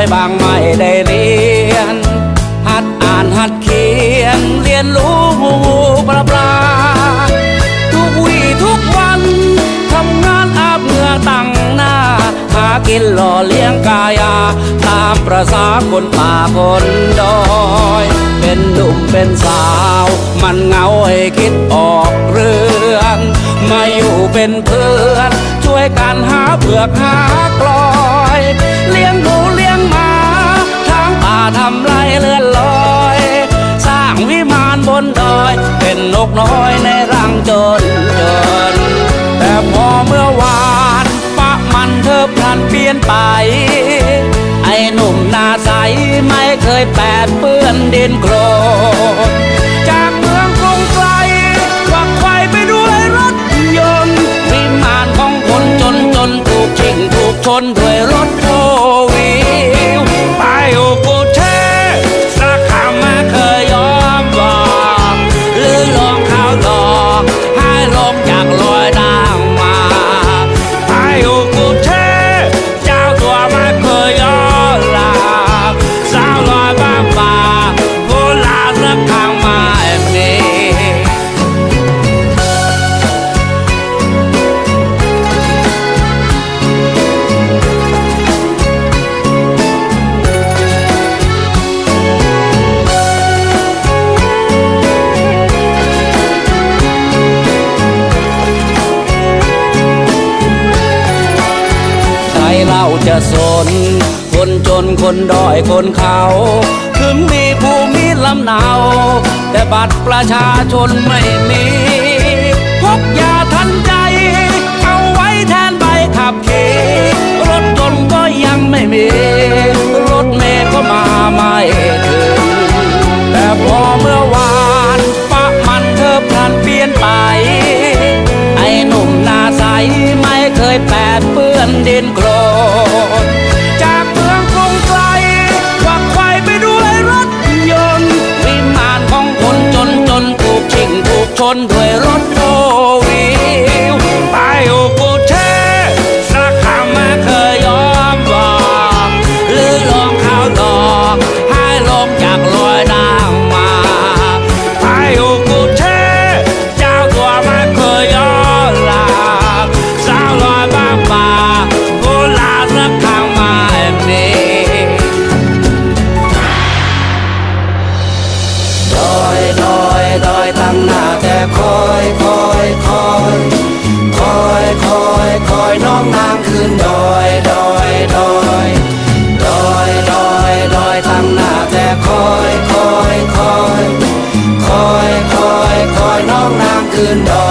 อยบางไม่ได้เรียน หัดอ่านหัดเขียน เรียนรู้ปลาปลา ทุกวี่ทุกวันทำงานอาบเหงื่อตั้งหน้า หากินหล่อเลี้ยงกายา ตามประษาคนป่าคนดอย เป็นหนุ่มเป็นสาว มันเงาให้คิดออกเรื่อง มาอยู่เป็นเพื่อน ช่วยกันหาเผือกหากลอ กน้อยในรังจนจน แต่พอเมื่อวานปะมันเธอพลันเปลี่ยนไป ไอ้หนุ่มหน้าใสไม่เคยแปดเปื้อนดินโคลนจากเมืองกรุงไกลวักไขวไปด้วยรถยนต์วิมานของคนจนจนถูกชิงถูกชนด้วยรถโฟ จาก ล่าจะสน คนจนคนด้อยคนเขาถึงมีภูมิลำเนา แต่บัตรประชาชนไม่มีพกยาทันใจ เอาไว้แทนใบขับขี่รถยนต์ก็ยังไม่มี รถเมล์ก็มาไม่ถึง แต่พอเมื่อวานปะมันเธอพลันเปลี่ยนไป ไอ้หนุ่มหน้าใสไม่เคยแปดเปื้อนดินโคล นด้วยรถโร tonight.